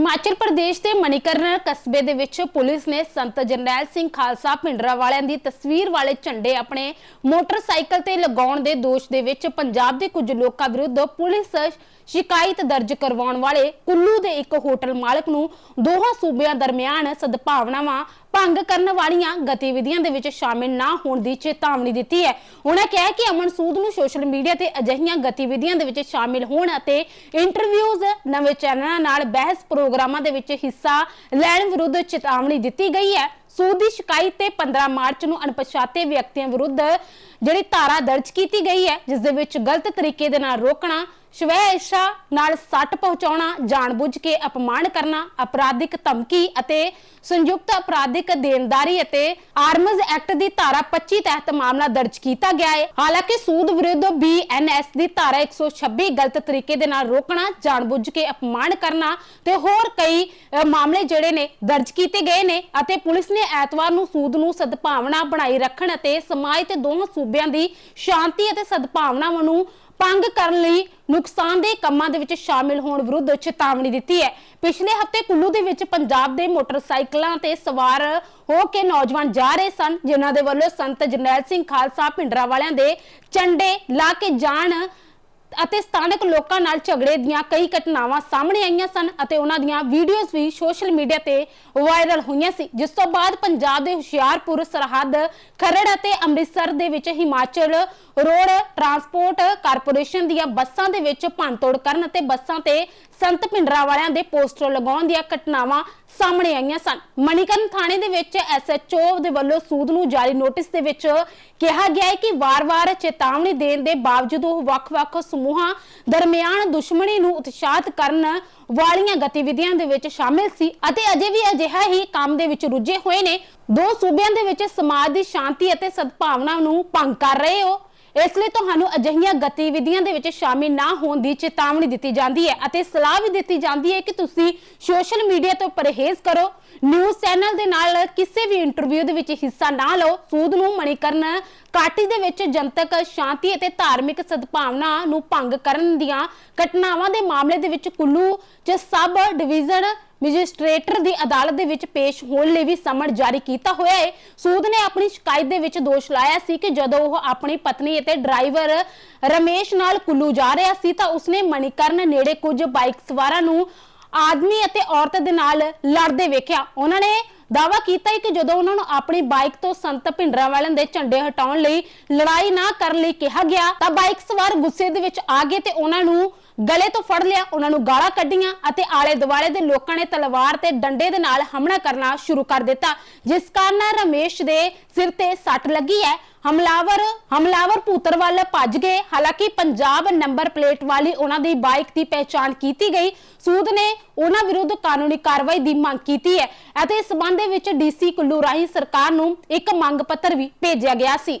ਹਿਮਾਚਲ ਪ੍ਰਦੇਸ਼ ਦੇ ਮਣੀਕਰਨ ਕਸਬੇ ਦੇ ਵਿੱਚ ਪੁਲਿਸ ਨੇ ਸੰਤ ਜਰਨੈਲ ਸਿੰਘ ਖਾਲਸਾ ਪਿੰਡਰਾ ਵਾਲਿਆਂ ਦੀ ਤਸਵੀਰ ਵਾਲੇ ਝੰਡੇ ਆਪਣੇ ਮੋਟਰਸਾਈਕਲ ਤੇ ਲਗਾਉਣ ਦੇ ਦੋਸ਼ ਦੇ ਵਿੱਚ ਪੰਜਾਬ ਦੇ ਕੁਝ ਲੋਕਾਂ ਵਿਰੁੱਧ ਪੁਲਿਸ ਸ਼ਿਕਾਇਤ ਦਰਜ ਕਰਵਾਉਣ ਵਾਲੇ ਕੁੱਲੂ ਦੇ ਇੱਕ ਹੋਟਲ ਮਾਲਕ ਨੂੰ ਦੋਹਾਂ ਸੂਬਿਆਂ ਦਰਮਿਆਨ ਸਦਭਾਵਨਾਵਾਂ ਭੰਗ ਕਰਨ ਵਾਲੀਆਂ ਗਤੀਵਿਧੀਆਂ ਦੇ ਵਿੱਚ ਸ਼ਾਮਿਲ ਨਾ ਹੋਣ ਦੀ ਚੇਤਾਵਨੀ ਦਿੱਤੀ ਹੈ। ਉਹਨਾਂ ਕਿਹਾ ਕਿ ਅਮਨ ਸੂਦ ਨੂੰ ਸੋਸ਼ਲ ਮੀਡੀਆ ਤੇ ਅਜਿਹੀਆਂ ਗਤੀਵਿਧੀਆਂ ਦੇ ਵਿੱਚ ਸ਼ਾਮਿਲ ਹੋਣ ਅਤੇ ਇੰਟਰਵਿਊਜ਼ ਨਵੇਂ ਚੈਨਲਾਂ ਨਾਲ ਬਹਿਸ ਪ੍ਰੋਗਰਾਮਾਂ ਦੇ ਵਿੱਚ ਹਿੱਸਾ ਲੈਣ ਵਿਰੁੱਧ ਚੇਤਾਵਨੀ ਦਿੱਤੀ ਗਈ ਹੈ। ਸੂਦ ਦੀ ਸ਼ਿਕਾਇਤ ਤੇ 15 ਮਾਰਚ ਨੂੰ ਅਣਪਛਾਤੇ ਵਿਅਕਤੀਆਂ ਵਿਰੁੱਧ ਜਿਹੜੀ ਧਾਰਾ ਦਰਜ ਕੀਤੀ ਗਈ ਹੈ, ਜਿਸ ਦੇ ਵਿੱਚ ਗਲਤ ਤਰੀਕੇ ਦੇ ਨਾਲ ਰੋਕਣਾ ਸਵੈ ਇੱਛਾ ਨਾਲ ਸੱਟ ਪਹੁੰਚਾਉਣਾ, ਜਾਣਬੁੱਝ ਕੇ ਅਪਮਾਨ ਕਰਨਾ, ਅਪਰਾਧਿਕ ਧਮਕੀ ਅਤੇ ਸੰਯੁਕਤ ਅਪਰਾਧਿਕ ਦੇਣਦਾਰੀ ਅਤੇ ਆਰਮਜ਼ ਐਕਟ ਦੀ ਧਾਰਾ 25 ਤਹਿਤ ਮਾਮਲਾ ਦਰਜ ਕੀਤਾ ਗਿਆ ਹੈ। ਹਾਲਾਂਕਿ ਸੂਦ ਵਿਰੁੱਧ ਬੀਐਨਐਸ ਦੀ ਧਾਰਾ 126 ਗਲਤ ਤਰੀਕੇ ਦੇ ਨਾਲ ਰੋਕਣਾ, ਜਾਣਬੁੱਝ ਕੇ ਅਪਮਾਨ ਕਰਨਾ ਤੇ ਹੋਰ ਕਈ ਮਾਮਲੇ ਜਿਹੜੇ ਨੇ ਦਰਜ ਕੀਤੇ ਗਏ ਨੇ ਅਤੇ ਪੁਲਿਸ ਨੇ ਐਤਵਾਰ ਨੂੰ ਸੂਦ ਨੂੰ ਸਦਭਾਵਨਾ ਬਣਾਈ ਰੱਖਣ ਅਤੇ ਸਮਾਜ ਤੇ ਦੋਹਾਂ ਸੂਬਿਆਂ ਦੀ ਸ਼ਾਂਤੀ ਅਤੇ ਸਦਭਾਵਨਾਵਾਂ ਨੂੰ ਭੰਗ ਕਰਨ ਲਈ ਨੁਕਸਾਨਦੇਹ ਕੰਮਾਂ ਦੇ ਵਿੱਚ ਸ਼ਾਮਿਲ ਹੋਣ ਵਿਰੁੱਧ ਚੇਤਾਵਨੀ ਦਿੱਤੀ ਹੈ। ਪਿਛਲੇ ਹਫ਼ਤੇ ਕੁੱਲੂ ਦੇ ਵਿੱਚ ਪੰਜਾਬ ਦੇ ਮੋਟਰਸਾਈਕਲਾਂ ਤੇ ਸਵਾਰ ਹੋ ਕੇ ਨੌਜਵਾਨ ਜਾ ਰਹੇ ਸਨ, ਜਿਨ੍ਹਾਂ ਦੇ ਵੱਲੋਂ ਸੰਤ ਜਰਨੈਲ ਸਿੰਘ ਖਾਲਸਾ ਪਿੰਡਰਾ ਵਾਲਿਆਂ ਦੇ ਝੰਡੇ ਲਾ ਕੇ ਜਾਣ ਅਤੇ ਸਥਾਨਕ ਲੋਕਾਂ ਨਾਲ ਝਗੜੇ ਦੀਆਂ ਕਈ ਘਟਨਾਵਾਂ ਸਾਹਮਣੇ ਆਈਆਂ ਸਨ ਅਤੇ ਉਹਨਾਂ ਦੀਆਂ ਵੀਡੀਓਜ਼ ਵੀ ਸੋਸ਼ਲ ਮੀਡੀਆ ਤੇ ਵਾਇਰਲ ਹੋਈਆਂ ਸੀ। ਜਿਸ ਤੋਂ ਬਾਅਦ ਪੰਜਾਬ ਦੇ ਹੁਸ਼ਿਆਰਪੁਰ, ਸਰਹੱਦ, ਖਰੜ ਅਤੇ ਅੰਮ੍ਰਿਤਸਰ ਦੇ ਵਿੱਚ ਹਿਮਾਚਲ ਰੋਡ ਟਰਾਂਸਪੋਰਟ ਕਾਰਪੋਰੇਸ਼ਨ ਦੀਆਂ ਬੱਸਾਂ ਦੇ ਵਿੱਚ ਭੰਨਤੋੜ ਕਰਨ ਅਤੇ ਬੱਸਾਂ ਤੇ ਸੰਤ ਪਿੰਡਰਾ ਵਾਲਿਆਂ ਦੇ ਪੋਸਟਰ ਲਗਾਉਣ ਦੀਆਂ ਘਟਨਾਵਾਂ ਸਾਹਮਣੇ ਆਈਆਂ ਸਨ। ਮਣੀਕਰਨ ਥਾਣੇ ਦੇ ਵਿੱਚ ਐਸਐਚਓ ਦੇ ਵੱਲੋਂ ਸੂਦ ਨੂੰ ਜਾਰੀ ਨੋਟਿਸ ਦੇ ਵਿੱਚ ਕਿਹਾ ਗਿਆ ਹੈ ਕਿ ਵਾਰ-ਵਾਰ ਚੇਤਾਵਨੀ ਦੇਣ ਦੇ ਬਾਵਜੂਦ ਉਹ ਵੱਖ-ਵੱਖ ਸਮੂਹਾਂ ਦਰਮਿਆਨ ਦੁਸ਼ਮਣੀ ਨੂੰ ਉਤਸ਼ਾਹਿਤ ਕਰਨ ਵਾਲੀਆਂ ਗਤੀਵਿਧੀਆਂ ਦੇ ਵਿੱਚ ਸ਼ਾਮਿਲ ਸੀ ਅਤੇ ਅਜੇ ਵੀ ਅਜਿਹਾ ਹੀ ਕੰਮ ਦੇ ਵਿੱਚ ਰੁੱਝੇ ਹੋਏ ਨੇ। ਦੋ ਸੂਬਿਆਂ ਦੇ ਵਿੱਚ ਸਮਾਜ ਦੀ ਸ਼ਾਂਤੀ ਅਤੇ ਸਦਭਾਵਨਾ ਨੂੰ ਭੰਗ ਕਰ ਰਹੇ ਹੋ। ਇਸ ਲਈ ਤੁਹਾਨੂੰ ਅਜਿਹੀਆਂ ਗਤੀਵਿਧੀਆਂ ਦੇ ਵਿੱਚ ਸ਼ਾਮਿਲ ਨਾ ਹੋਣ ਦੀ ਚੇਤਾਵਨੀ ਦਿੱਤੀ ਜਾਂਦੀ ਹੈ ਅਤੇ ਸਲਾਹ ਵੀ ਦਿੱਤੀ ਜਾਂਦੀ ਹੈ ਕਿ ਤੁਸੀਂ ਸੋਸ਼ਲ ਮੀਡੀਆ ਤੋਂ ਪਰਹੇਜ਼ ਕਰੋ ਨਿਊਜ਼ ਚੈਨਲ ਦੇ ਨਾਲ ਕਿਸੇ ਵੀ ਇੰਟਰਵਿਊ ਦੇ ਵਿੱਚ ਹਿੱਸਾ ਨਾ ਲਓ, ਸੂਦ ਨੂੰ ਮਣੀਕਰਨ ਕਾਟੀ ਦੇ ਵਿੱਚ ਜਨਤਕ ਸ਼ਾਂਤੀ ਅਤੇ ਧਾਰਮਿਕ ਸਦਭਾਵਨਾ ਨੂੰ ਭੰਗ ਕਰਨ ਦੀਆਂ ਘਟਨਾਵਾਂ ਦੇ ਮਾਮਲੇ ਦੇ ਵਿੱਚ ਕੁੱਲੂ 'ਚ ਸਬ ਡਿਵੀਜ਼ਨ ਮੈਜਿਸਟ੍ਰੇਟਰ ਦੀ ਅਦਾਲਤ ਦੇ ਵਿੱਚ ਪੇਸ਼ ਹੋਣ ਲਈ ਵੀ ਸਮਨ ਜਾਰੀ ਕੀਤਾ ਹੋਇਆ ਹੈ। ਸੂਦ ਨੇ ਆਪਣੀ ਸ਼ਿਕਾਇਤ ਦੇ ਵਿੱਚ ਦੋਸ਼ ਲਾਇਆ ਸੀ ਕਿ ਜਦੋਂ ਉਹ ਆਪਣੀ ਪਤਨੀ ਅਤੇ ਡਰਾਈਵਰ ਰਮੇਸ਼ ਨਾਲ ਕੁੱਲੂ ਜਾ ਰਿਹਾ ਸੀ ਤਾਂ ਉਸਨੇ ਮਣੀਕਰਨ ਨੇੜੇ ਕੁਝ ਬਾਈਕ ਸਵਾਰਾਂ ਨੂੰ ਆਦਮੀ ਅਤੇ ਔਰਤ ਦੇ ਨਾਲ ਲੜਦੇ ਵੇਖਿਆ। ਉਹਨਾਂ ਨੇ ਦਾਵਾ ਕੀਤਾ ਹੈ ਕਿ ਜਦੋਂ ਉਹਨਾਂ ਨੂੰ ਆਪਣੀ ਬਾਈਕ ਤੋਂ ਸੰਤ ਭਿੰਡਰਾ ਵਾਲਿਆਂ ਦੇ ਝੰਡੇ ਹਟਾਉਣ ਲਈ ਲੜਾਈ ਨਾ ਕਰਨ ਲਈ ਕਿਹਾ ਗਿਆ ਤਾਂ ਬਾਈਕ ਸਵਾਰ ਗੁੱਸੇ ਦੇ ਵਿੱਚ ਆ ਗਏ ਤੇ ਉਹਨਾਂ ਨੂੰ ਗਲੇ ਤੋਂ ਫੜ ਲਿਆ, ਉਹਨਾਂ ਨੂੰ ਗਾਲਾਂ ਕੱਢੀਆਂ ਅਤੇ ਆਲੇ ਦੁਆਲੇ ਦੇ ਲੋਕਾਂ ਨੇ ਤਲਵਾਰ ਤੇ ਡੰਡੇ ਦੇ ਨਾਲ ਹਮਲਾ ਕਰਨਾ ਸ਼ੁਰੂ ਕਰ ਦਿੱਤਾ, ਜਿਸ ਕਾਰਨ ਰਮੇਸ਼ ਦੇ ਸਿਰ ਤੇ ਸੱਟ ਲੱਗੀ ਹੈ। ਹਮਲਾਵਰ ਹਮਲਾਵਰ ਭੂਤਰ ਵੱਲ ਭੱਜ ਗਏ। ਹਾਲਾਂਕਿ ਪੰਜਾਬ ਨੰਬਰ ਪਲੇਟ ਵਾਲੀ ਉਹਨਾਂ ਦੀ ਬਾਈਕ ਦੀ ਪਹਿਚਾਣ ਕੀਤੀ ਗਈ। ਸੂਦ ਨੇ ਉਹਨਾਂ ਵਿਰੁੱਧ ਕਾਨੂੰਨੀ ਕਾਰਵਾਈ ਦੀ ਮੰਗ ਕੀਤੀ ਹੈ ਅਤੇ ਇਸ ਸਬੰਧ ਦੇ ਵਿੱਚ ਡੀਸੀ ਕੁੱਲੂ ਰਾਹੀਂ ਸਰਕਾਰ ਨੂੰ ਇੱਕ ਮੰਗ ਪੱਤਰ ਵੀ ਭੇਜਿਆ ਗਿਆ ਸੀ।